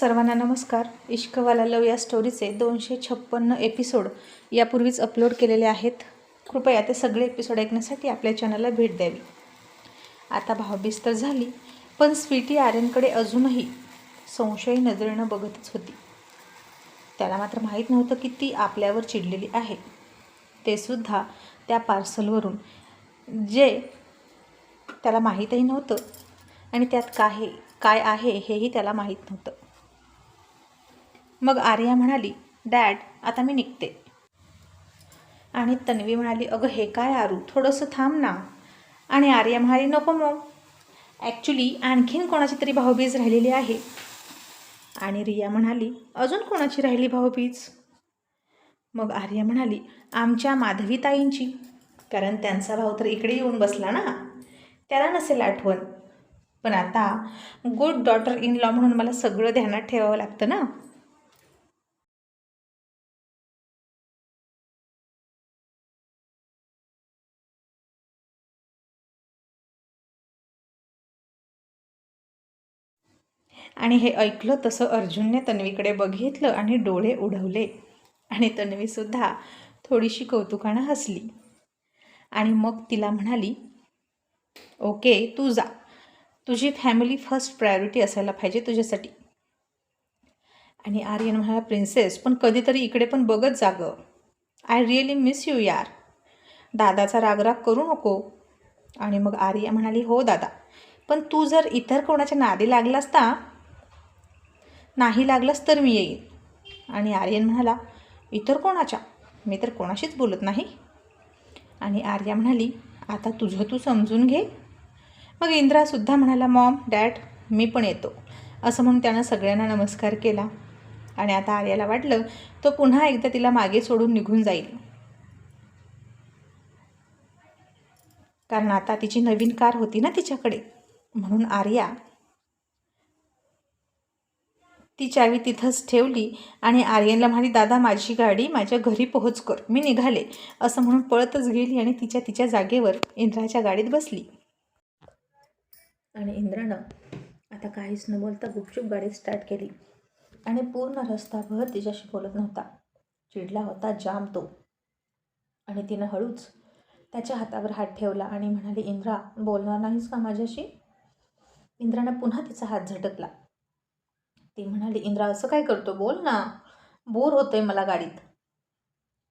सर्वांना नमस्कार. इश्कवाला लव या स्टोरीचे दोनशे छप्पन्न एपिसोड यापूर्वीच अपलोड केलेले आहेत. कृपया ते सगळे एपिसोड ऐकण्यासाठी आपल्या चॅनलला भेट द्यावी. आता भावबीज तर झाली पण स्वीटी आर्यनकडे अजूनही संशयी नजरेनं बघतच होती. त्याला मात्र माहीत नव्हतं की ती आपल्यावर चिडलेली आहे. ते सुद्धा त्या पार्सलवरून जे त्याला माहीतही नव्हतं आणि त्यात काय काय आहे हेही त्याला माहीत नव्हतं. मग आर्या म्हणाली डॅड आता मी निघते. आणि तन्वी म्हणाली अगं हे काय आरू? थोडंसं थांब ना. आणि आर्या म्हणाली नको मग. ॲक्च्युली आणखीन कोणाची तरी भाऊबीज राहिलेली आहे. आणि रिया म्हणाली अजून कोणाची राहिली भाऊबीज? मग आर्या म्हणाली आमच्या माधवीताईंची कारण त्यांचा भाऊ तर इकडे येऊन बसला ना. त्याला नसेल आठवण. पण आता गुड डॉटर इन लॉ म्हणून मला सगळं ध्यानात ठेवावं लागतं ना. आणि हे ऐकलं तसं अर्जुनने तन्वीकडे बघितलं आणि डोळे उडवले. आणि तन्वीसुद्धा थोडीशी कौतुकानं हसली. आणि मग तिला म्हणाली ओके तू जा. तुझी फॅमिली फर्स्ट प्रायोरिटी असायला पाहिजे तुझ्यासाठी. आणि आर्यन म्हणाला प्रिन्सेस पण कधीतरी इकडे पण बघत जा गं. आय रिअली मिस यू यार. दादाचा रागराग करू नको. आणि मग आर्या म्हणाली हो दादा. पण तू जर इतर कोणाच्या नादी लागला असता नाही लागलास तर मी येईन. आणि आर्यन म्हणाला इतर कोणाच्या? मी तर कोणाशीच बोलत नाही. आणि आर्या म्हणाली आता तुझं तू समजून घे. मग इंद्रासुद्धा म्हणाला मॉम डॅड मी पण येतो. असं म्हणून त्यानं सगळ्यांना नमस्कार केला. आणि आता आर्याला वाटलं तो पुन्हा एकदा तिला मागे सोडून निघून जाईल. कारण आता तिची नवीन कार होती ना तिच्याकडे. म्हणून आर्या ती चावी तिथंच ठेवली आणि आर्यनला म्हणाली दादा माझी गाडी माझ्या घरी पोहोच कर मी निघाले. असं म्हणून पळतच गेली आणि तिच्या तिच्या जागेवर इंद्राच्या गाडीत बसली. आणि इंद्रानं आता काहीच न बोलता गुपचूप गाडी स्टार्ट केली आणि पूर्ण रस्ताभर तिच्याशी बोलत नव्हता. चिडला होता जाम तो. आणि तिनं हळूच त्याच्या हातावर हात ठेवला आणि म्हणाली इंद्रा बोलणार नाहीस का माझ्याशी? इंद्रानं पुन्हा तिचा हात झटकला. ती म्हणाली इंद्रा असं काय करतो? बोल ना. बोर होतंय मला गाडीत.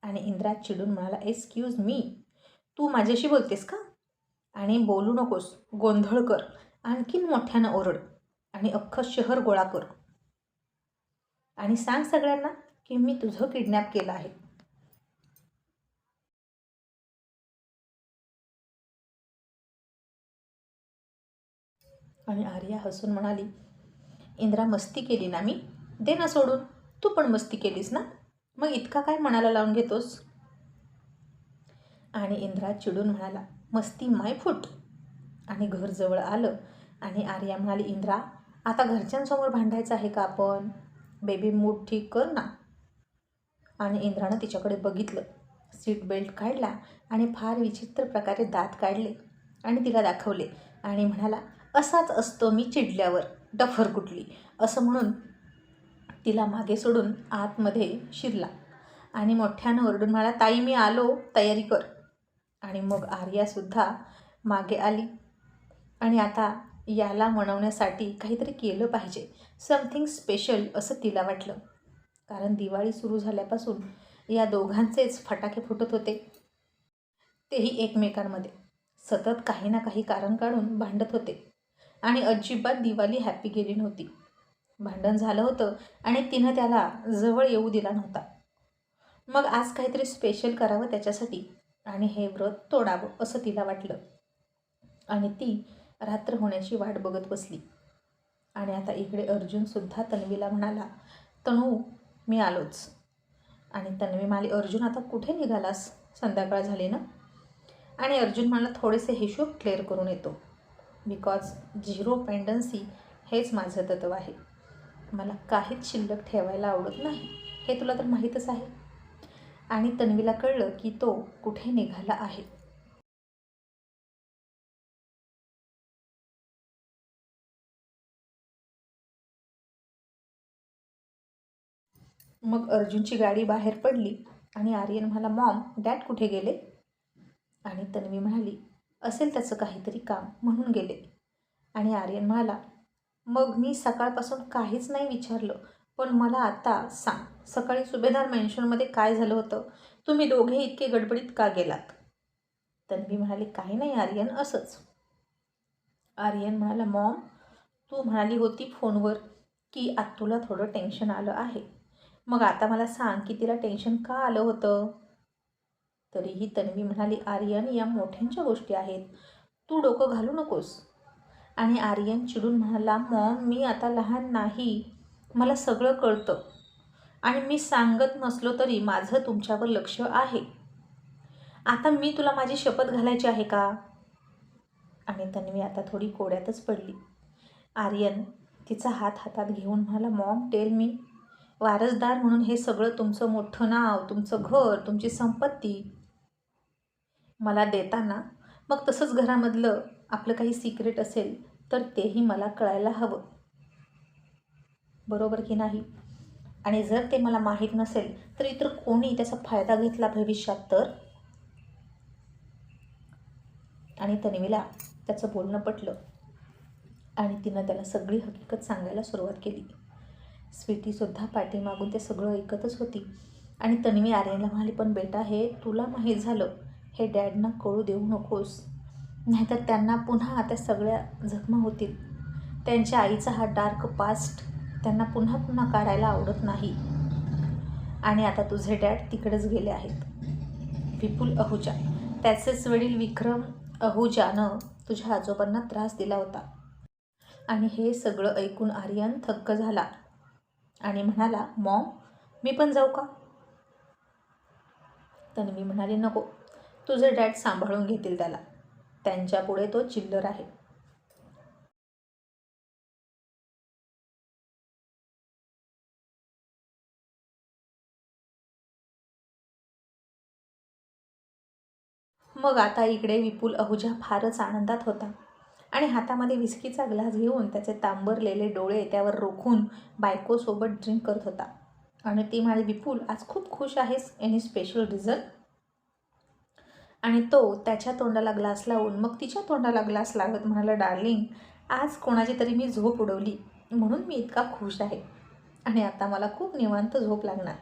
आणि इंद्रा चिडून म्हणाला एक्सक्यूज मी तू माझ्याशी बोलतेस का? आणि बोलू नकोस. गोंधळ कर. आणखीन मोठ्यानं ओरड. आणि अख्खं शहर गोळा कर. आणि सांग सगळ्यांना की मी तुझं किडनॅप केलं आहे. आणि आर्या हसून म्हणाली इंद्रा मस्ती केली ना मी? दे ना सोडून. तू पण मस्ती केलीस ना? मग इतका काय मनाला लावून घेतोस? आणि इंद्रा चिडून म्हणाला मस्ती माय फूट. आणि घर जवळ आलं आणि आर्या म्हणाली इंद्रा आता घरच्यांसमोर भांडायचं आहे का आपण? बेबी मूड ठीक कर ना. आणि इंद्रानं तिच्याकडे बघितलं. सीट बेल्ट काढला आणि फार विचित्र प्रकारे दात काढले आणि तिला दाखवले आणि म्हणाला असाच असतो मी चिडल्यावर. डफर कुठली? असं म्हणून तिला मागे सोडून आतमध्ये शिरला. आणि मोठ्यानं ओरडून म्हणाला ताई मी आलो तयारी कर. आणि मग आर्यासुद्धा मागे आली. आणि आता याला मनवण्यासाठी काहीतरी केलं पाहिजे. समथिंग स्पेशल असं तिला वाटलं. कारण दिवाळी सुरू झाल्यापासून या दोघांचेच फटाके फुटत होते. तेही एकमेकांमध्ये. सतत काही ना काही कारण काढून भांडत होते. आणि अजिबात दिवाळी हॅपी गेली नव्हती. भांडण झालं होतं आणि तिनं त्याला जवळ येऊ दिला नव्हता. मग आज काहीतरी स्पेशल करावं त्याच्यासाठी आणि हे व्रत तोडावं असं तिला वाटलं. आणि ती रात्र होण्याची वाट बघत बसली. आणि आता इकडे अर्जुनसुद्धा तन्वीला म्हणाला तणू मी आलोच. आणि तन्वी म्हणाली अर्जुन आता कुठे निघालास? संध्याकाळ झाली ना? आणि अर्जुन म्हणाला थोडेसे हिशोब क्लिअर करून येतो. बिकॉज झिरो पेंडन्सी हेच माझं तत्व आहे. मला काहीच शिल्लक ठेवायला आवडत नाही. हे तुला तर माहीतच आहे. आणि तन्वीला कळलं की तो कुठे निघाला आहे. मग अर्जुनची गाडी बाहेर पडली आणि आर्यन म्हणाला मॉम डॅड कुठे गेले? आणि तन्वी म्हणाली असेल त्याचं काहीतरी काम म्हणून गेले. आणि आर्यन म्हणाला मग मी सकाळपासून काहीच नाही विचारलं पण मला आता सांग सकाळी सुभेदार मेन्शनमध्ये काय झालं होतं? तुम्ही दोघे इतके गडबडीत का गेलात? तन्वी म्हणाली काही नाही आर्यन असंच. आर्यन म्हणाला मॉम तू म्हणाली होती फोनवर की आत तुला थोडं टेन्शन आलं आहे. मग आता मला सांग की तिला टेन्शन का आलं होतं? तरीही तन्वी म्हणाली आर्यन या मोठ्यांच्या गोष्टी आहेत. तू डोकं घालू नकोस. आणि आर्यन चिडून म्हणाला मॉम मी आता लहान नाही. मला सगळं कळतं. आणि मी सांगत नसलो तरी माझं तुमच्यावर लक्ष आहे. आता मी तुला माझी शपथ घालायची आहे का? आणि तन्वी आता थोडी कोड्यातच पडली. आर्यन तिचा हात हातात घेऊन म्हणाला मॉम टेल मी. वारसदार म्हणून हे सगळं तुमचं मोठं नाव तुमचं घर तुमची संपत्ती मला देताना मग तसंच घरामधलं आपलं काही सिक्रेट असेल तर तेही मला कळायला हवं. बरोबर की नाही? आणि जर ते मला माहीत नसेल तर इतर कोणी त्याचा फायदा घेतला भविष्यात तर? आणि तन्वीला त्याचं बोलणं पटलं. आणि तिनं त्याला सगळी हकीकत सांगायला सुरुवात केली. स्वीटीसुद्धा पाठीमागून ते सगळं ऐकतच होती. आणि तन्वी आर्यनला म्हणाली पण बेटा हे तुला माहीत झालं. हे डॅडना कळू देऊ नकोस. नाहीतर त्यांना पुन्हा आता सगळ्या जखमा होतील. त्यांच्या आईचा हा डार्क पास्ट त्यांना पुन्हा पुन्हा काढायला आवडत नाही. आणि आता तुझे डॅड तिकडेच गेले आहेत. विपुल अहुजा. त्याचेच वडील विक्रम अहुजानं तुझ्या आजोबांना त्रास दिला होता. आणि हे सगळं ऐकून आर्यन थक्क झाला. आणि म्हणाला मॉम मी पण जाऊ का? तन्वी म्हणाली नको. तुझे डॅड सांभाळून घेतील त्याला. त्यांच्यापुढे तो चिल्लर आहे. मग आता इकडे विपुल अहुजा फारच आनंदात होता आणि हातामध्ये विस्कीचा ग्लास घेऊन त्याचे तांबरलेले डोळे त्यावर रोखून बायकोसोबत ड्रिंक करत होता. आणि ती म्हणाली विपुल आज खूप खुश आहेस. एनी स्पेशल रिझन आणि तो त्याच्या तोंडाला ग्लास लावून मग तिच्या तोंडाला ग्लास लावत म्हणाला डार्लिंग आज कोणाची तरी मी झोप उडवली म्हणून मी इतका खुश आहे आणि आता मला खूप निवांत झोप लागणार.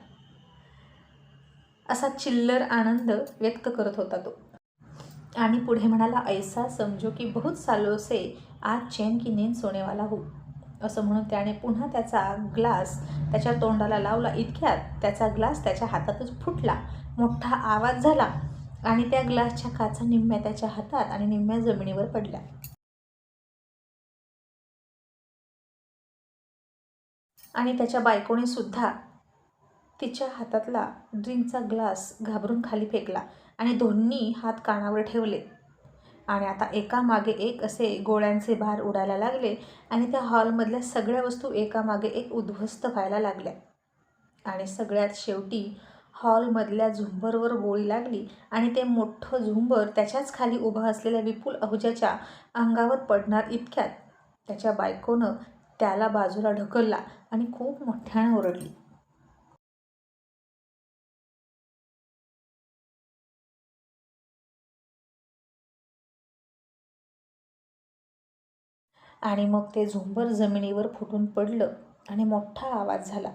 असा चिल्लर आनंद व्यक्त करत होता तो. आणि पुढे म्हणाला ऐसा समजो की बहुत सालोसे आज चैन की नींद सोनेवाला हो. असं म्हणून त्याने पुन्हा त्याचा ग्लास त्याच्या तोंडाला लावला. इतक्यात त्याचा ग्लास त्याच्या हातातच फुटला. मोठा आवाज झाला. आणि त्या ग्लासच्या काचा निम्म्या त्याच्या हातात आणि निम्म्या जमिनीवर पडल्या. आणि त्याच्या बायकोने सुद्धा तिच्या हातातला ड्रिंकचा ग्लास घाबरून खाली फेकला आणि दोन्ही हात कानावर ठेवले. आणि आता एकामागे एक असे गोळ्यांचे भार उडायला लागले आणि त्या हॉलमधल्या सगळ्या वस्तू एकामागे एक उद्ध्वस्त व्हायला लागल्या. आणि सगळ्यात शेवटी हॉलमधल्या झुंबरवर गोळी लागली आणि ते मोठं झुंबर त्याच्याच खाली उभं असलेल्या विपुल अहुजाच्या अंगावर पडणार इतक्यात. त्याच्या बायकोनं त्याला बाजूला ढकलला आणि खूप मोठ्यानं ओरडली. आणि मग ते झुंबर जमिनीवर फुटून पडलं आणि मोठा आवाज झाला.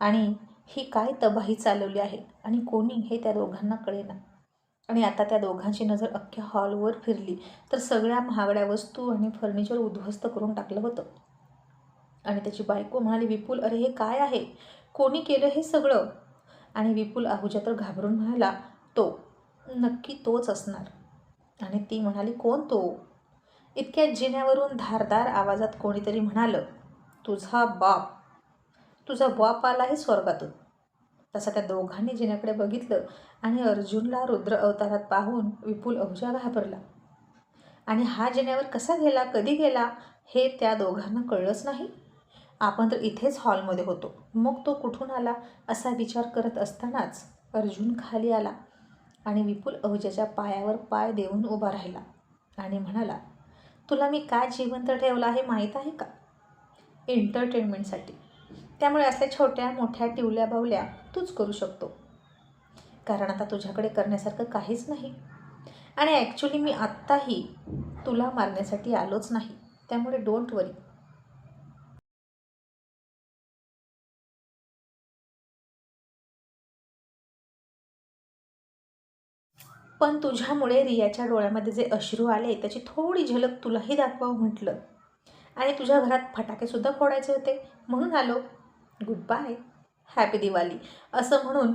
आणि ही काय तबाही चालवली आहे? आणि कोणी? हे त्या दोघांना कळेना. आणि आता त्या दोघांची नजर अख्ख्या हॉलवर फिरली. तर सगळ्या महागड्या वस्तू आणि फर्निचर उद्ध्वस्त करून टाकलं होतं. आणि त्याची बायको म्हणाली विपुल अरे हे काय आहे? कोणी केलं हे सगळं? आणि विपुल आहुजा तर घाबरून म्हणाला तो नक्की तोच असणार. आणि ती म्हणाली कोण तो? इतक्या जिन्यावरून धारदार आवाजात कोणीतरी म्हणालं तुझा बाप. तुझा बाप आला आहे स्वर्गातून. तसं त्या दोघांनी जिन्याकडे बघितलं आणि अर्जुनला रुद्र अवतारात पाहून विपुल अहुजा घाबरला. आणि हा जिन्यावर कसा गेला कधी गेला हे त्या दोघांना कळलंच नाही. आपण तर इथेच हॉलमध्ये होतो. मग तो कुठून आला असा विचार करत असतानाच अर्जुन खाली आला आणि विपुल अहुजाच्या पायावर पाय देऊन उभा राहिला आणि म्हणाला तुला मी काय जिवंत ठेवलं हे माहीत आहे का? एंटरटेनमेंटसाठी. त्यामुळे असल्या छोट्या मोठ्या टिवल्या बावल्या तूच करू शकतो. कारण आता तुझ्याकडे करण्यासारखं काहीच नाही. आणि ॲक्च्युली मी आत्ताही तुला मारण्यासाठी आलोच नाही. त्यामुळे डोंट वरी पण तुझ्यामुळे रियाच्या डोळ्यामध्ये जे अश्रू आले त्याची थोडी झलक तुलाही दाखवावं म्हटलं. आणि तुझ्या घरात फटाकेसुद्धा फोडायचे होते. म्हणून आलो. गुड बाय हॅपी दिवाळी असं म्हणून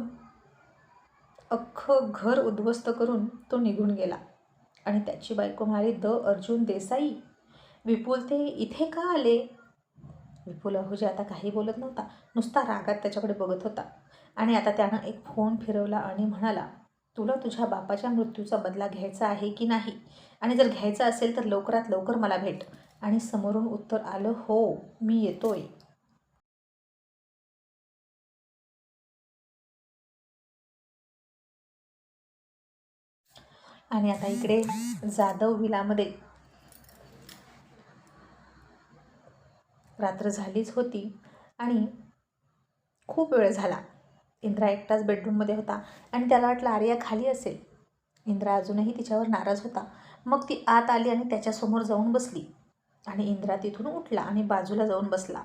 अख्खं घर उद्ध्वस्त करून तो निघून गेला. आणि त्याची बायको म्हणाली द अर्जुन देसाई विपुल ते इथे का आले? विपुल अहुजे आता काही बोलत नव्हता नुसता रागात त्याच्याकडे बघत होता. आणि आता त्यानं एक फोन फिरवला आणि म्हणाला तुला तुझ्या बापाच्या मृत्यूचा बदला घ्यायचा आहे की नाही? आणि जर घ्यायचा असेल तर लवकरात लवकर मला भेट. आणि समोरून उत्तर आलं हो मी येतोय. आणि आता इकडे जाधव विलामध्ये. रात्र झालीच होती आणि खूप वेळ झाला. इंद्रा एकटाच बेडरूममध्ये होता आणि त्याला वाटलं आर्या खाली असेल. इंद्रा अजूनही तिच्यावर नाराज होता. मग ती आत आली आणि त्याच्यासमोर जाऊन बसली. आणि इंद्रा तिथून उठला आणि बाजूला जाऊन बसला.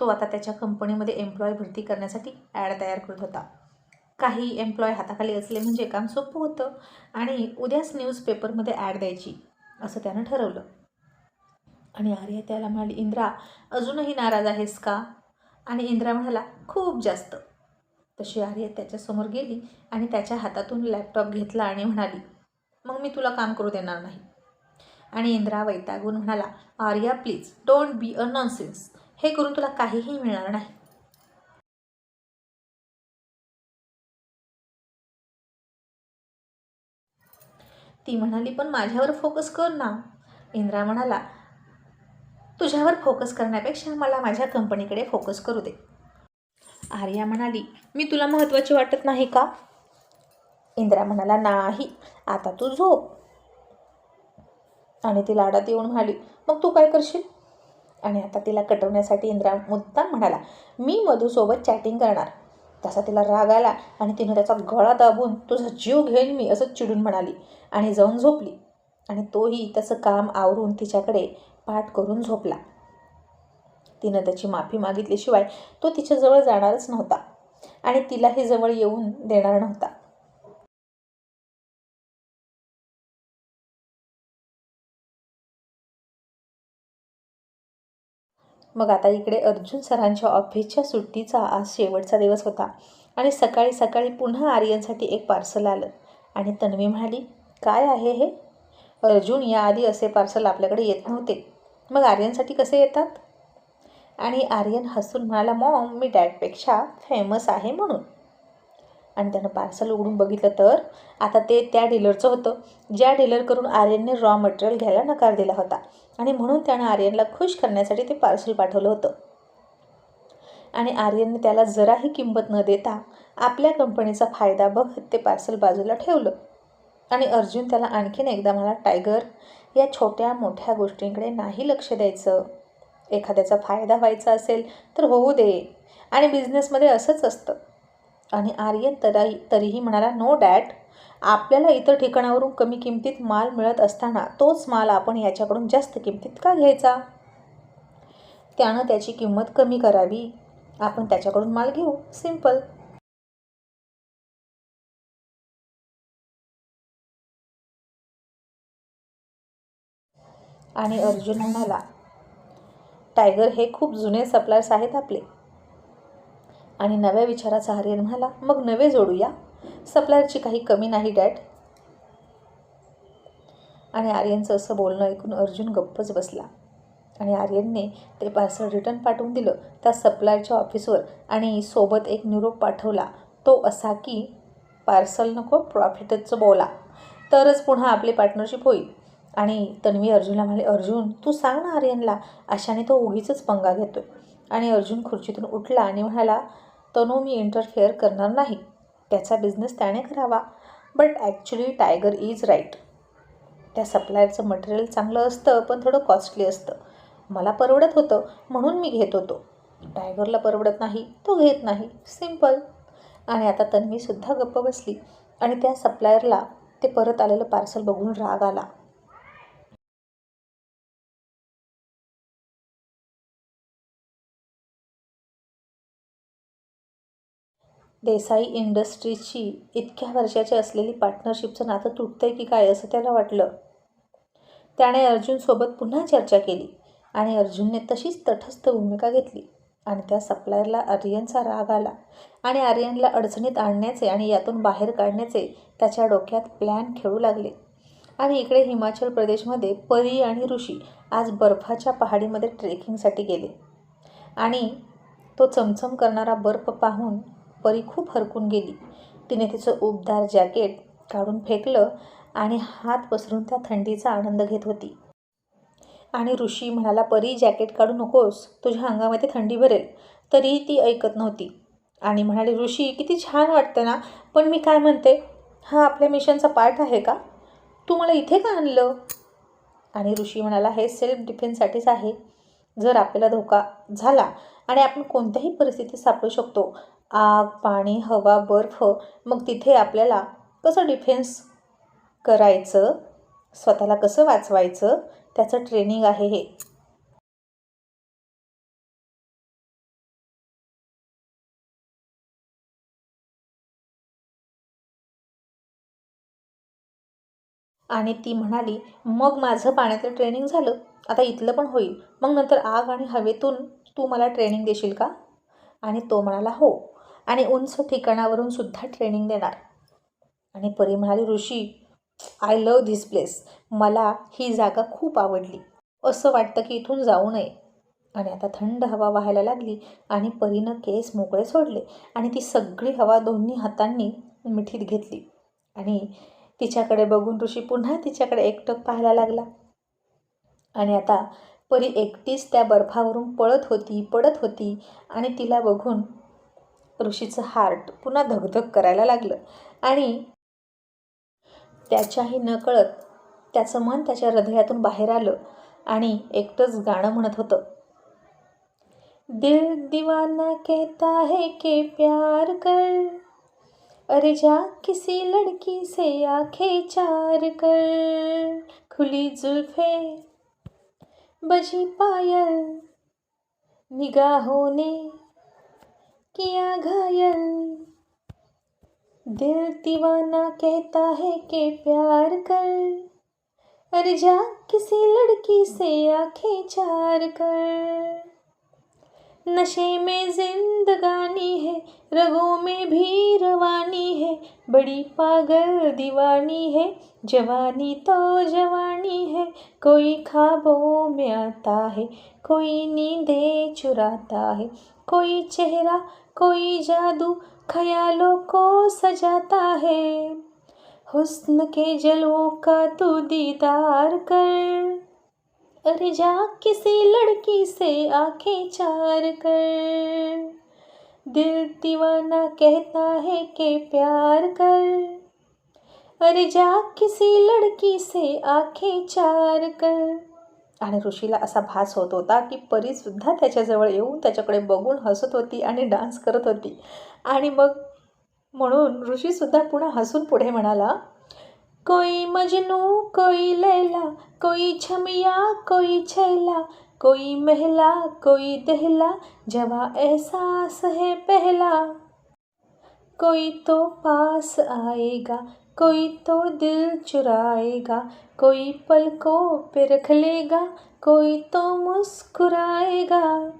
तो आता त्याच्या कंपनीमध्ये एम्प्लॉय भरती करण्यासाठी ॲड तयार करत होता. काही एम्प्लॉय हाताखाली असले म्हणजे काम सोपं होतं आणि उद्याच न्यूजपेपरमध्ये ॲड द्यायची असं त्यानं ठरवलं. आणि आर्या त्याला म्हणाली इंद्रा अजूनही नाराज आहेस का? आणि इंद्रा म्हणाला खूप जास्त. तशी आर्या त्याच्यासमोर गेली आणि त्याच्या हातातून लॅपटॉप घेतला आणि म्हणाली मग मी तुला काम करू देणार नाही. आणि इंद्रा वैतागून म्हणाला Arya please don't be a nonsense हे करून तुला काहीही मिळणार नाही. ती म्हणाली पण माझ्यावर फोकस कर ना. इंद्रा म्हणाला तुझ्यावर फोकस करण्यापेक्षा मला माझ्या कंपनीकडे फोकस करू दे. आर्या म्हणाली मी तुला महत्त्वाची वाटत नाही का? इंद्रा म्हणाला नाही आता तू झोप. आणि ती लाडात येऊन म्हणाली मग तू काय करशील? आणि आता तिला कटवण्यासाठी इंद्रा मुद्दाम म्हणाला मी मधूसोबत चॅटिंग करणार. तसा तिला राग आला आणि तिने त्याचा गळा दाबून तुझा जीव घेईन मी असं चिडून म्हणाली आणि जाऊन झोपली. आणि तोही त्याचं काम आवरून तिच्याकडे पाठ करून झोपला. तिनं त्याची माफी मागितल्याशिवाय तो तिच्याजवळ जाणारच नव्हता आणि तिलाही जवळ येऊन देणार नव्हता. मग आता इकडे अर्जुन सरांच्या ऑफिसच्या सुट्टीचा आज शेवटचा दिवस होता आणि सकाळी सकाळी पुन्हा आर्यनसाठी एक पार्सल आलं. आणि तन्वी म्हणाली काय आहे हे? अर्जुन याआधी असे पार्सल आपल्याकडे येत नव्हते. मग आर्यनसाठी कसे येतात? आणि आर्यन हसून म्हणाला मॉम मी डॅडपेक्षा फेमस आहे म्हणून. आणि त्यानं पार्सल उघडून बघितलं तर आता ते त्या डीलरचं होतं. ज्या डीलरकडून आर्यनने रॉ मटेरियल घ्यायला नकार दिला होता. आणि म्हणून त्यानं आर्यनला खुश करण्यासाठी ते पार्सल पाठवलं होतं. आणि आर्यनने त्याला जराही किंमत न देता आपल्या कंपनीचा फायदा बघत ते पार्सल बाजूला ठेवलं. आणि अर्जुन त्याला आणखीन एकदा मला टायगर या छोट्या मोठ्या गोष्टींकडे नाही लक्ष द्यायचं. एखाद्याचा फायदा व्हायचा असेल तर होऊ दे. आणि बिझनेसमध्ये असंच असतं. आणि आर्यन तराही तरीही म्हणाला नो डॅट आपल्याला इतर ठिकाणावरून कमी किमतीत माल मिळत असताना तोच माल आपण याच्याकडून जास्त किमतीत का घ्यायचा? त्यानं त्याची किंमत कमी करावी. आपण त्याच्याकडून माल घेऊ. सिंपल आणि अर्जुन म्हणाला टायगर हे खूप जुने सप्लायर्स आहेत आपले. आणि नव्या विचाराचा आर्यन म्हणाला मग नवे जोडूया? सप्लायरची काही कमी नाही डॅड. आणि आर्यनचं असं बोलणं ऐकून अर्जुन गप्पच बसला. आणि आर्यनने ते पार्सल रिटर्न पाठवून दिलं त्या सप्लायरच्या ऑफिसवर आणि सोबत एक निरोप पाठवला. तो असा की पार्सल नको प्रॉफिटचं बोला. तरच पुन्हा आपली पार्टनरशिप होईल. आणि तन्वी अर्जुनला म्हणाले अर्जुन तू सांग ना आर्यनला. अशाने तो उगीच पंगा घेतो आणि अर्जुन खुर्चीतून उठला आणि म्हणाला तनू मी इंटरफेअर करणार नाही. त्याचा बिझनेस त्याने करावा. But actually tiger is right त्या सप्लायरचं मटेरियल चांगलं असतं पण थोडं कॉस्टली असतं. मला परवडत होतं म्हणून मी घेत होतो. टायगरला परवडत नाही तो घेत नाही. सिंपल आणि आता तन्वीसुद्धा गप्प बसली. आणि त्या सप्लायरला ते परत आलेलं पार्सल बघून राग आला. देसाई इंडस्ट्रीजची इतक्या वर्षाची असलेली पार्टनरशिपचं नातं तुटतंय की काय असं त्याला वाटलं. त्याने अर्जुनसोबत पुन्हा चर्चा केली आणि अर्जुनने तशीच तटस्थ भूमिका घेतली आणि त्या सप्लायरला आर्यनचा राग आला आणि आर्यनला अडचणीत आणण्याचे आणि यातून बाहेर काढण्याचे त्याच्या डोक्यात प्लॅन खेळू लागले. आणि इकडे हिमाचल प्रदेशमध्ये परी आणि ऋषी आज बर्फाच्या पहाडीमध्ये ट्रेकिंगसाठी गेले. आणि तो चमचम करणारा बर्फ पाहून परी खूप हरकून गेली. तिने तिचं उबदार जॅकेट काढून फेकलं आणि हात पसरून त्या थंडीचा आनंद घेत होती. आणि ऋषी म्हणाला परी जॅकेट काढू नकोस. तुझ्या अंगामध्ये थंडी भरेल. तरीही ती ऐकत नव्हती. आणि म्हणाली ऋषी किती छान वाटतं ना. पण मी काय म्हणते? हा आपल्या मिशनचा पार्ट आहे का? तू मला इथे का आणलं? आणि ऋषी म्हणाला हे सेल्फ डिफेन्ससाठीच आहे. जर आपल्याला धोका झाला आणि आपण कोणत्याही परिस्थितीत सापडू शकतो आग पाणी हवा बर्फ मग तिथे आपल्याला कसं डिफेन्स करायचं? स्वतःला कसं वाचवायचं? त्याचं ट्रेनिंग आहे हे. आणि ती म्हणाली मग माझं पाण्यातलं ट्रेनिंग झालं. आता इथलं पण होईल. मग नंतर आग आणि हवेतून तू मला ट्रेनिंग देशील का? आणि तो म्हणाला हो. आणि उंच ठिकाणावरून सुद्धा ट्रेनिंग देणार. आणि परी म्हणाली Rishi I love this place मला ही जागा खूप आवडली. असं वाटतं की इथून जाऊ नये. आणि आता थंड हवा व्हायला लागली आणि परीनं केस मोकळे सोडले आणि ती सगळी हवा दोन्ही हातांनी मिठीत घेतली. आणि तिच्याकडे बघून ऋषी पुन्हा तिच्याकडे एकटक पाहायला लागला. आणि आता परी एकटीच त्या बर्फावरून पळत होती पडत होती आणि तिला बघून ऋषीचं हार्ट पुन्हा धगधग करायला लागलं. आणि त्याच्याही नकळत त्याचं मन त्याच्या हृदयातून बाहेर आलं आणि एकटंच गाणं म्हणत होतं. दिल दीवाना कहता है के प्यार कर. अरे जा किसी लड़की से आंखें चार कर. खुली जुल्फे बजी पायल निगाहों ने किया घायल। दिल दीवाना कहता है कि प्यार कर। अरे जा किसी लड़की से आँखें चार कर। नशे में जिंदगानी है, रगों में भी रवानी है। बड़ी पागल दीवानी है, जवानी तो जवानी है। कोई खाबों में आता है, कोई नींदें चुराता है। कोई चेहरा, कोई जादू ख्यालों को सजाता है। हुस्न के जलवों का तू दीदार कर। अरे जा किसी लड़की से आँखें चार कर। दिल दीवाना कहता है कि प्यार कर। अरे जा किसी लड़की से आँखें चार कर। आणि ऋषीला असा भास होत होता की परीसुद्धा त्याच्याजवळ येऊन त्याच्याकडे बघून हसत होती आणि डान्स करत होती. आणि मग म्हणून ऋषीसुद्धा पुन्हा हसून पुढे म्हणाला कोई मजनू कोई लैला कोई छमिया कोई छैला कोई महला कोई दहला जवा एहसास है पहला। कोई तो पास आएगा कोई तो दिल चुराएगा, कोई पलकों पे रख लेगा, कोई तो मुस्कुराएगा।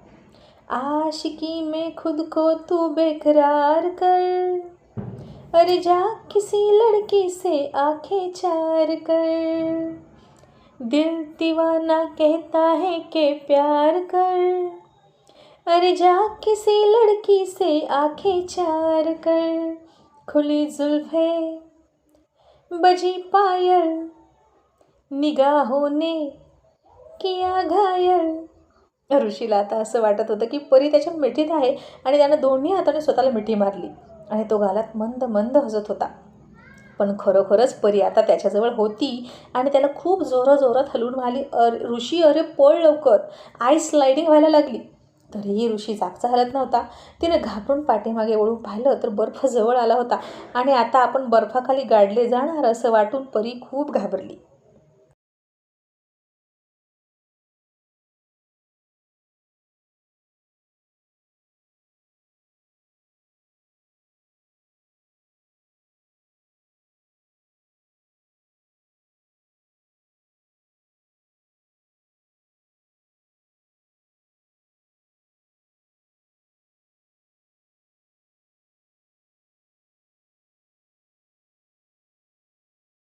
आशिकी में खुद को तू बेकरार कर। अरे जा किसी लड़की से आँखें चार कर। दिल दीवाना कहता है कि प्यार कर। अरे जा किसी लड़की से आँखें चार कर। खुली जुल्फे बजी पायल निगाहोने किया घायल. ऋषीला आता असं वाटत होतं की परी त्याच्या मिठीत आहे आणि त्यानं दोन्ही हाताने स्वतःला मिठी मारली आणि तो गालात मंद मंद हसत होता. पण खरोखरच परी आता त्याच्याजवळ होती आणि त्याला खूप जोराजोरात हलवून म्हणाली अर ऋषी अरे पळ लवकर. आय स्लायडिंग व्हायला लागली. तरीही ऋषी जागचा हलत नव्हता. तिने घाबरून पाठीमागे वळून पाहिलं तर बर्फ जवळ आला होता आणि आता आपण बर्फाखाली गाडले जाणार असं वाटून परी खूप घाबरली.